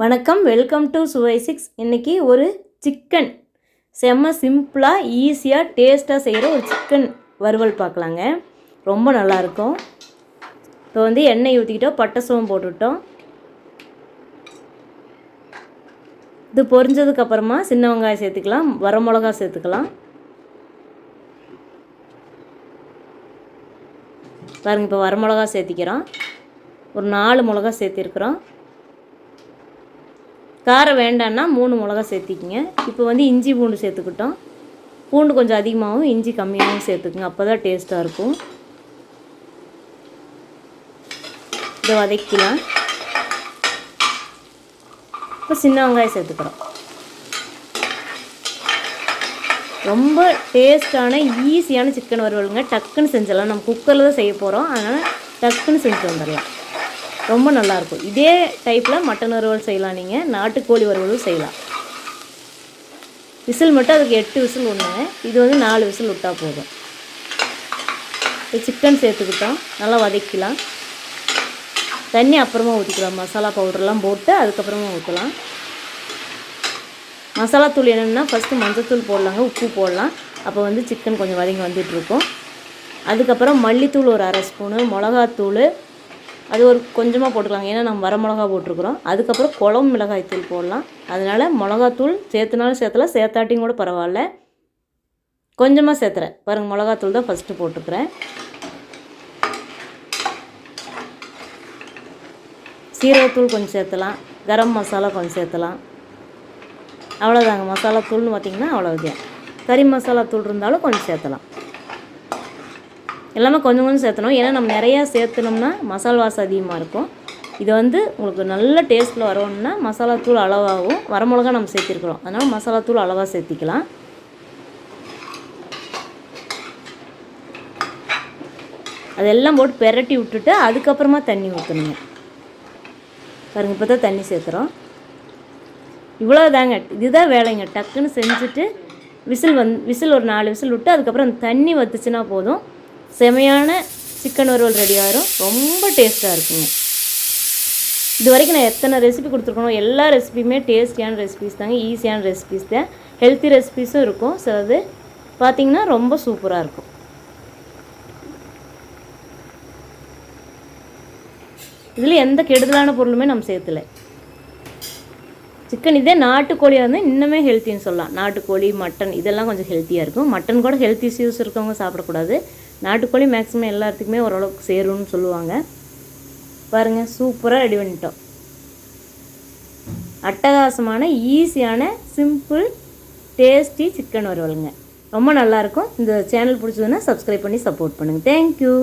வணக்கம் welcome to சுவை six. இன்றைக்கி ஒரு சிக்கன் செம்ம சிம்பிளாக ஈஸியாக டேஸ்ட்டாக செய்கிற ஒரு சிக்கன் வறுவல் பார்க்கலாங்க. ரொம்ப நல்லாயிருக்கும் இப்போ வந்து எண்ணெய் ஊற்றிக்கிட்டோம் பட்டை சோம் போட்டுவிட்டோம் இது பொரிஞ்சதுக்கப்புறமா சின்ன வெங்காயம் சேர்த்துக்கலாம் வரமிளகா சேர்த்துக்கலாம். பாருங்கள் இப்போ வரமிளகா சேர்த்திக்கிறோம். ஒரு நாலு மிளகா சேர்த்திருக்கிறோம். காரம் வேண்டான்னா மூணு மிளகா சேர்த்திக்கிங்க. இப்போ வந்து இஞ்சி பூண்டு சேர்த்துக்கிட்டோம். பூண்டு கொஞ்சம் அதிகமாகவும் இஞ்சி கம்மியாகவும் சேர்த்துக்குங்க. அப்போ தான் டேஸ்ட்டாக இருக்கும். இதை வதக்கலாம் இப்போ சின்ன வெங்காயம் சேர்த்துக்கிறோம். ரொம்ப டேஸ்டான ஈஸியான சிக்கன் வறுவலுங்க. டக்குன்னு செஞ்சிடலாம். நம்ம குக்கரில் தான் செய்ய போகிறோம் அதனால் டக்குன்னு செஞ்சு வந்துடலாம். ரொம்ப நல்லாயிருக்கும் இதே டைப்பில் மட்டன் வறுவல் செய்யலாம் நீங்கள் நாட்டுக்கோழி வறுவலும் செய்யலாம். விசில் மட்டும் அதுக்கு எட்டு விசில் ஒன்றுங்க இது வந்து நாலு விசில் விட்டால் போதும். சிக்கன் சேர்த்துக்கிட்டோம். நல்லா வதக்கலாம். தண்ணி அப்புறமா ஊற்றிக்கலாம் மசாலா பவுடர்லாம் போட்டு அதுக்கப்புறமா ஊற்றலாம் மசாலா தூள் என்னென்னா ஃபஸ்ட்டு மஞ்சத்தூள் போடலாங்க. உப்பு போடலாம். அப்போ வந்து சிக்கன் கொஞ்சம் வதங்கி வந்துட்டுருக்கும். அதுக்கப்புறம் மல்லித்தூள் ஒரு அரை ஸ்பூனு மிளகாத்தூள் அது ஒரு கொஞ்சமாக போட்டுக்கலாங்க. ஏன்னா நம்ம வர மிளகா போட்டிருக்குறோம். அதுக்கப்புறம் குழம்பு மிளகாய் தூள் போடலாம். அதனால் மிளகாத்தூள் சேர்த்துனாலும் சேர்த்தலாம். சேர்த்தாட்டியும் கூட பரவாயில்ல. கொஞ்சமாக சேர்த்துறேன். பாருங்கள் மிளகாத்தூள் தான் ஃபஸ்ட்டு போட்டுக்கிறேன் சீரகத்தூள் கொஞ்சம் சேர்த்தலாம். கரம் மசாலா கொஞ்சம் சேர்த்தலாம். அவ்வளோதாங்க மசாலா தூள்னு பார்த்திங்கன்னா அவ்வளோதான் கறி மசாலா தூள் இருந்தாலும் கொஞ்சம் சேர்த்தலாம். எல்லாமே கொஞ்சம் கொஞ்சம் சேர்த்தணும். ஏன்னா நம்ம நிறையா சேர்த்துனோம்னா மசால் வாசம் அதிகமாக இருக்கும். இது வந்து உங்களுக்கு நல்ல டேஸ்ட்டில் வரணும்னா மசாலா தூள் அளவாகவும் வரமிளகா நம்ம சேர்த்துருக்குறோம். அதனால் மசாலா தூள் அளவாக சேர்த்திக்கலாம். அதெல்லாம் போட்டு பெரட்டி விட்டுட்டு அதுக்கப்புறமா தண்ணி ஊற்றணுங்க பாருங்கள் இப்போ தான் தண்ணி சேர்த்துறோம். இவ்வளோ தாங்க இதுதான் வேலைங்க. டக்குன்னு செஞ்சுட்டு விசில் வந் விசில் ஒரு நாலு விசில் விட்டு அதுக்கப்புறம் அந்த தண்ணி வத்துச்சுன்னா போதும். செமையான சிக்கன் வறுவல் ரெடி ஆகிரும் ரொம்ப டேஸ்ட்டாக இருக்குங்க. இது வரைக்கும் நான் எத்தனை ரெசிபி கொடுத்துருக்கணும் எல்லா ரெசிபியுமே டேஸ்டியான ரெசிபிஸ் தாங்க ஈஸியான ரெசிபிஸ் தான். ஹெல்த்தி ரெசிபிஸும் இருக்கும். சிலது பார்த்திங்கன்னா ரொம்ப சூப்பராக இருக்கும். இதில் எந்த கெடுதலான பொருளுமே நம்ம சேர்த்துல. சிக்கன் இதே நாட்டுக்கோழியாக இருந்தால் இன்னுமே ஹெல்த்தின்னு சொல்லலாம். நாட்டுக்கோழி மட்டன் இதெல்லாம் கொஞ்சம் ஹெல்த்தியாக இருக்கும். மட்டன் கூட ஹெல்த் இஷ்யூஸ் இருக்கவங்க சாப்பிடக்கூடாது. நாட்டுக்கோழி மேக்ஸிமம் எல்லாத்துக்குமே ஓரளவுக்கு சேரும்னு சொல்லுவாங்க. பாருங்கள் சூப்பராக ரெடி பண்ணிட்டோம். அட்டகாசமான ஈஸியான சிம்பிள் டேஸ்டி சிக்கன் வறுவலுங்க. ரொம்ப நல்லாயிருக்கும் இந்த சேனல் பிடிச்சதுன்னா சப்ஸ்கிரைப் பண்ணி சப்போர்ட் பண்ணுங்கள் தேங்க்யூ